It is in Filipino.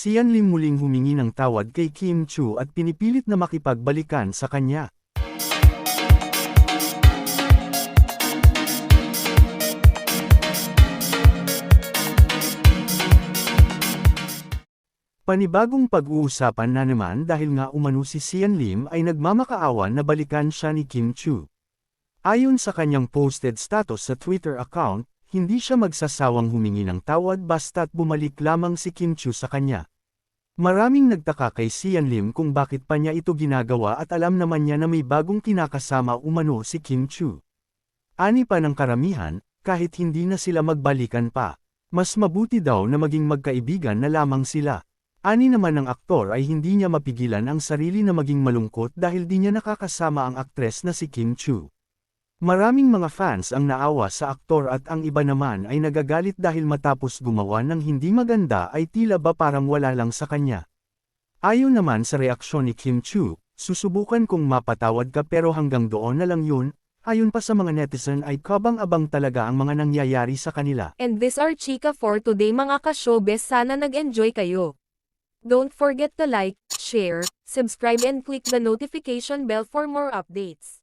Sian Lim muling humingi ng tawad kay Kim Chu at pinipilit na makipagbalikan sa kanya. Panibagong pag-uusapan na naman dahil nga umano si Sian Lim ay nagmamakaawan na balikan siya ni Kim Chu. Ayon sa kanyang posted status sa Twitter account, hindi siya magsasawang humingi ng tawad basta't bumalik lamang si Kim Chu sa kanya. Maraming nagtaka kay Sian Lim kung bakit pa niya ito ginagawa at alam naman niya na may bagong kinakasama umano si Kim Chu. Ani pa ng karamihan, kahit hindi na sila magbalikan pa, mas mabuti daw na maging magkaibigan na lamang sila. Ani naman ng aktor ay hindi niya mapigilan ang sarili na maging malungkot dahil di niya nakakasama ang aktres na si Kim Chu. Maraming mga fans ang naawa sa aktor at ang iba naman ay nagagalit dahil matapos gumawa ng hindi maganda ay tila ba parang wala lang sa kanya. Ayon naman sa reaksyon ni Kim Chu, susubukan kong mapatawad ka pero hanggang doon na lang yun, ayon pa sa mga netizen ay kabang-abang talaga ang mga nangyayari sa kanila. And this are chika for today mga ka-showbiz sana nag-enjoy kayo. Don't forget to like, share, subscribe and click the notification bell for more updates.